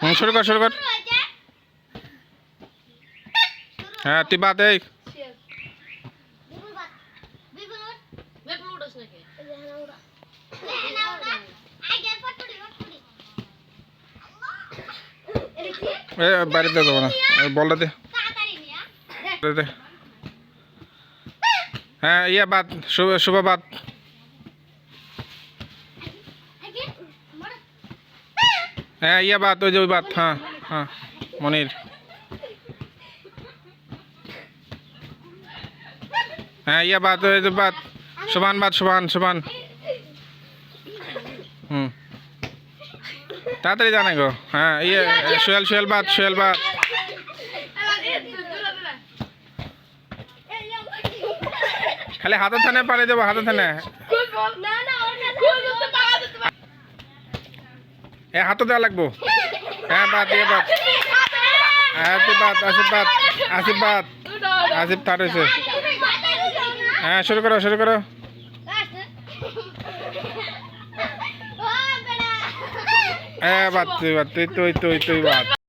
হুম শুরু কর শুরু কর। হ্যাঁ তুই বাদ এই বাড়িতে দেবো না। বলটা দে। হ্যাঁ ইয়ে বাদ, শুভ শুভ বাদ। হ্যাঁ ইয়ে বাদ, ওই যে ওই বাদ হ্যাঁ হ্যাঁ মনির। হ্যাঁ ইয়ে বাদ, ওই যে বাদ। সুবান বাদ সুবান সুবান হুম। তাড়াতাড়ি জানে গো। হ্যাঁ ইয়ে সোহেল সোহেল বাদ সোহেল বাদ। খালি হাতে থানে পানি দেবো হাতে থানে। এ হাতও দেওয়া লাগবো। হ্যাঁ বাদ ইয়ে বাদ। হ্যাঁ বাদ, আসিফ বাদ আসিফ বাদ, আসিফ হয়েছে। হ্যাঁ শুরু করো শুরু করো। হ্যাঁ বাদ, তুই বাদ তুই তুই তুই তুই বাদ।